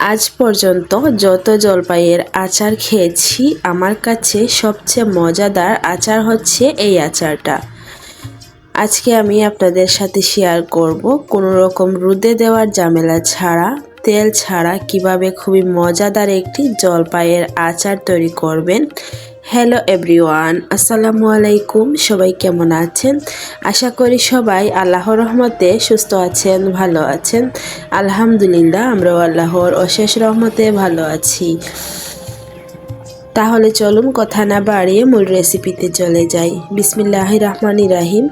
আজ পর্যন্ত যত জলপাইয়ের আচার খেয়েছি, আমার কাছে সবচেয়ে মজাদার আচার হচ্ছে এই আচারটা। আজকে আমি আপনাদের সাথে শেয়ার করব কোনো রকম রুদে দেওয়ার জামেলা ছাড়া, তেল ছাড়া কীভাবে খুবই মজাদার একটি জলপাইয়ের আচার তৈরি করবেন হ্যালো এভরিওয়ান আসসালামু আলাইকুম সবাই কেমন আছেন? আশা করি সবাই আল্লাহর রহমতে সুস্থ আছেন, ভালো আছেন। আলহামদুলিল্লাহ, আমরাও আল্লাহর অশেষ রহমতে ভালো আছি। তাহলে চলুন কথা না বাড়িয়ে মূল রেসিপিতে চলে যাই। বিসমিল্লাহ রহমান রাহিম।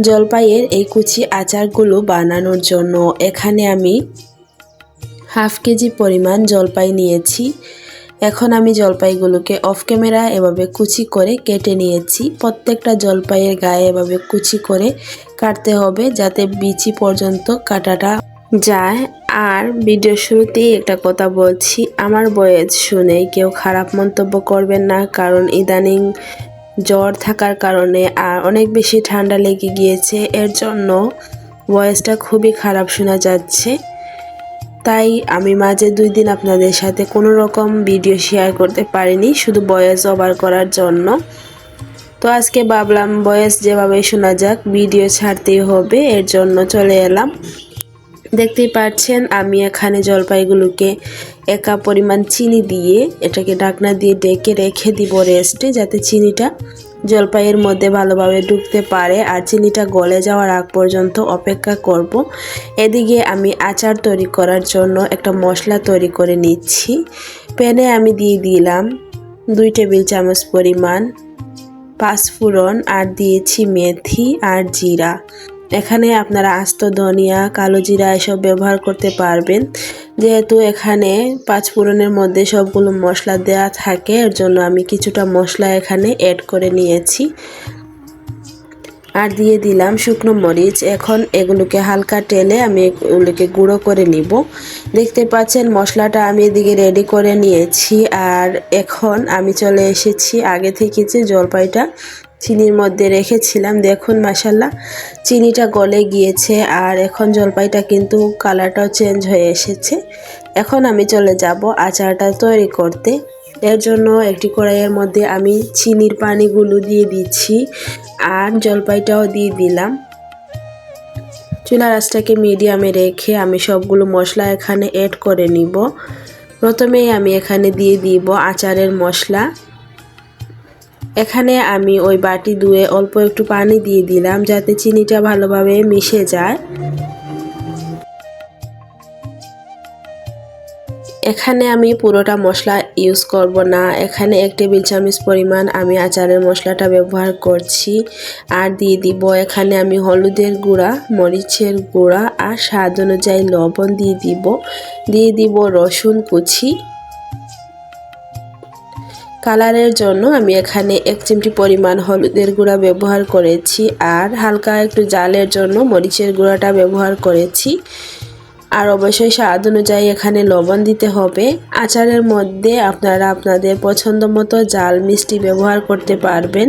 জলপাইয়ের এই কুচি আচারগুলো বানানোর জন্য এখানে আমি হাফ কেজি পরিমাণ জলপাই নিয়েছি। এখন আমি জলপাইগুলোকে অফ ক্যামেরা এভাবে কুচি করে কেটে নিয়েছি। প্রত্যেকটা জলপাইয়ের গায়ে এভাবে কুচি করে কাটতে হবে যাতে বিচি পর্যন্ত কাটাটা যায়। আর ভিডিও শুরুতেই একটা কথা বলছি, আমার বয়স শুনে কেউ খারাপ মন্তব্য করবেন না, কারণ ইদানিং জ্বর থাকার কারণে আর অনেক বেশি ঠান্ডা লেগে গিয়েছে। এর জন্য ভয়েসটা খুবই খারাপ শোনা যাচ্ছে। তাই আমি মাঝে দুই দিন আপনাদের সাথে কোনো রকম ভিডিও শেয়ার করতে পারিনি, শুধু বয়েস ওভার করার জন্য। তো আজকে ভাবলাম বয়েস যেভাবে শোনা যাক ভিডিও ছাড়তেই হবে, এর জন্য চলে এলাম। দেখতেই পাচ্ছেন, আমি এখানে জলপাইগুলোকে একা পরিমাণ চিনি দিয়ে এটাকে ঢাকনা দিয়ে ডেকে রেখে দিব রেস্টে যাতে চিনিটা জলপাইয়ের মধ্যে ভালোভাবে ঢুকতে পারে আর চিনিটা গলে যাওয়ার আগ পর্যন্ত অপেক্ষা করব। এদিকে আমি আচার তৈরি করার জন্য একটা মশলা তৈরি করে নিচ্ছি প্যানে আমি দিয়ে দিলাম দুই টেবিল চামচ পরিমাণ পাঁচফোড়ন আর দিয়েছি মেথি আর জিরা এখানে আপনারা আস্ত ধনিয়া, কালো জিরা এসব ব্যবহার করতে পারবেন। যেহেতু এখানে পাঁচ ফোড়নের মধ্যে সবগুলো মশলা দেয়া থাকে, এর জন্য আমি কিছুটা মশলা এখানে অ্যাড করে নিয়েছি। আর দিয়ে দিলাম শুকনো মরিচ। এখন এগুলোকে হালকা টেলে আমি এগুলোকে গুঁড়ো করে নিব। দেখতে পাচ্ছেন, মশলাটা আমি এদিকে রেডি করে নিয়েছি। আর এখন আমি চলে এসেছি আগে থেকে যে জলপাইটা চিনির মধ্যে রেখেছিলাম। দেখুন মাসাল্লাহ চিনিটা গলে গিয়েছে আর এখন জলপাইটা কিন্তু কালারটাও চেঞ্জ হয়ে এসেছে। এখন আমি চলে যাব আচারটা তৈরি করতে। এর জন্য একটি কড়াইয়ের মধ্যে আমি চিনির পানিগুলো দিয়ে দিচ্ছি আর জলপাইটাও দিয়ে দিলাম। চুলা রাসটাকে মিডিয়ামে রেখে আমি সবগুলো মশলা এখানে অ্যাড করে নিব। প্রথমেই আমি এখানে দিয়ে দিব আচারের মশলা। এখানে আমি ওই বাটি ধুয়ে অল্প একটু পানি দিয়ে দিলাম যাতে চিনিটা ভালোভাবে মিশে যায়। এখানে আমি পুরোটা মশলা ইউজ করব না। এখানে এক টেবিল চামচ পরিমাণ আমি আচারের মশলাটা ব্যবহার করছি। আর দিয়ে দিব এখানে আমি হলুদের গুঁড়া, মরিচের গুঁড়া আর স্বাদ অনুযায়ী লবণ দিয়ে দিব। দিয়ে দিব রসুন কুচি। কালারের জন্য আমি এখানে এক চিমটি পরিমাণ হলুদের গুঁড়া ব্যবহার করেছি আর হালকা একটু জালের জন্য মরিচের গুঁড়াটা ব্যবহার করেছি। আর অবশ্যই স্বাদ অনুযায়ী এখানে লবণ দিতে হবে। আচারের মধ্যে আপনারা আপনাদের পছন্দ মতো জাল মিষ্টি ব্যবহার করতে পারবেন।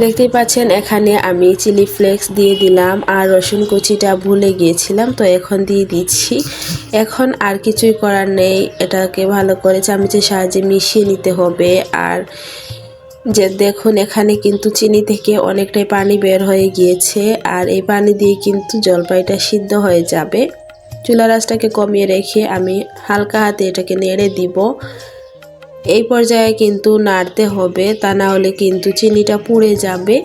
দেখতেই পাচ্ছেন, এখানে আমি চিলি ফ্লেক্স দিয়ে দিলাম আর রসুন কুচিটা ভুলে গিয়েছিলাম, তো এখন দিয়ে দিচ্ছি। এখন আর কিছুই করার নেই, এটাকে ভালো করে চামচের সাহায্যে মিশিয়ে নিতে হবে। আর যে দেখুন, এখানে কিন্তু চিনি থেকে অনেকটাই পানি বের হয়ে গিয়েছে, আর এই পানি দিয়ে কিন্তু জলপাইটা সিদ্ধ হয়ে যাবে। চুলা রাসটাকে কমিয়ে রেখে আমি হালকা হাতে এটাকে নেড়ে দিব। এই পর্যায়ে কিন্তু নাড়তে হবে, তা না হলে কিন্তু চিনিটা পুড়ে যাবে।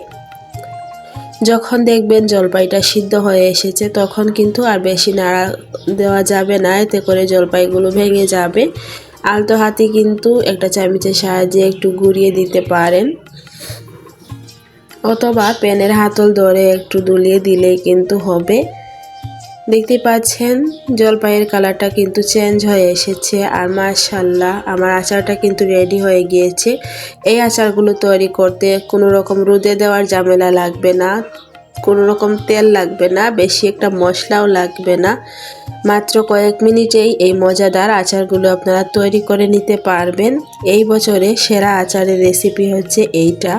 যখন দেখবেন জলপাইটা সিদ্ধ হয়ে এসেছে, তখন কিন্তু আর বেশি নাড়া দেওয়া যাবে না, এতে করে জলপাইগুলো ভেঙে যাবে। আলতো হাতে কিন্তু একটা চামচের সাহায্যে একটু গুড়িয়ে দিতে পারেন। অথবা প্যানের হাতল ধরে একটু দুলিয়ে দিলেই কিন্তু হবে। দেখতে পাচ্ছেন, জলপাইয়ের কালারটা কিন্তু চেঞ্জ হয়ে এসেছে আর মাশাল্লাহ আমার আচারটা কিন্তু রেডি হয়ে গিয়েছে। এই আচারগুলো তৈরি করতে কোনো রকম রোদে দেওয়ার ঝামেলা লাগবে না, কোনো রকম তেল লাগবে না, বেশি একটা মশলাও লাগবে না। মাত্র কয়েক মিনিটেই এই মজাদার আচারগুলো আপনারা তৈরি করে নিতে পারবেন। এই বছরে সেরা আচারের রেসিপি হচ্ছে এইটা।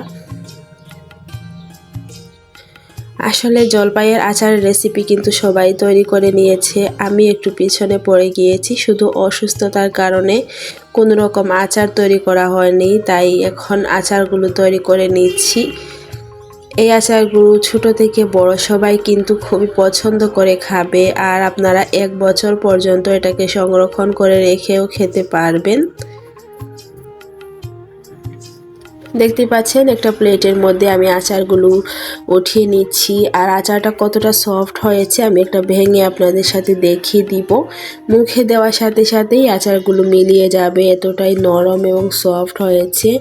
আসলে জলপাইয়ের আচারের রেসিপি কিন্তু সবাই তৈরি করে নিয়েছে। আমি একটু পিছনে পড়ে গিয়েছি, শুধু অসুস্থতার কারণে কোনো রকম আচার তৈরি করা হয়নি, তাই এখন আচারগুলো তৈরি করে নিচ্ছি। এই আচারগুলো ছোট থেকে বড় সবাই কিন্তু খুবই পছন্দ করে খাবে, আর আপনারা এক বছর পর্যন্ত এটাকে সংরক্ষণ করে রেখেও খেতে পারবেন। দেখতে পাচ্ছেন, একটা প্লেটের মধ্যে আমি আচারগুলো উঠিয়ে নিচ্ছি। আর আচারটা কতটা সফট হয়েছে, আমি একটা ভেঙে আপনাদের সাথে দেখিয়ে দিব। মুখে দেওয়ার সাথে সাথেই আচারগুলো মিলিয়ে যাবে, এতটাই নরম এবং সফট হয়েছে।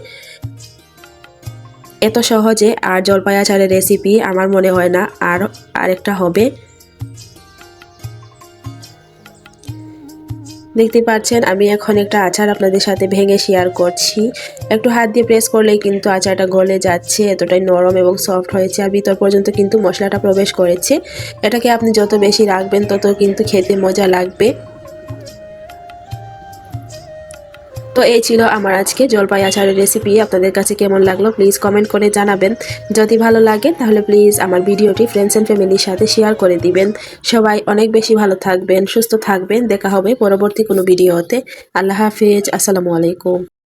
এত সহজে আর জলপাই আচারের রেসিপি আমার মনে হয় না আর আরেকটা হবে। দেখতে পাচ্ছেন, আমি এখন একটা আচার আপনাদের সাথে ভেঙে শেয়ার করছি। একটু হাত দিয়ে প্রেস করলেই কিন্তু আচারটা গলে যাচ্ছে, এতটাই নরম এবং সফট হয়েছে। আর ভিতর পর্যন্ত কিন্তু মশলাটা প্রবেশ করেছে। এটাকে আপনি যত বেশি রাখবেন, তত কিন্তু খেতে মজা লাগবে। তো এই ছিল আমার আজকে জলপাই আচারের রেসিপি আপনাদের কাছে কেমন লাগল প্লিজ কমেন্ট করে জানাবেন। যদি ভালো লাগে তাহলে প্লিজ আমার ভিডিওটি ফ্রেন্ডস অ্যান্ড ফ্যামিলির সাথে শেয়ার করে দিবেন। সবাই অনেক বেশি ভালো থাকবেন, সুস্থ থাকবেন। দেখা হবে পরবর্তী কোনো ভিডিওতে। আল্লাহ হাফিজ, আসসালামু আলাইকুম।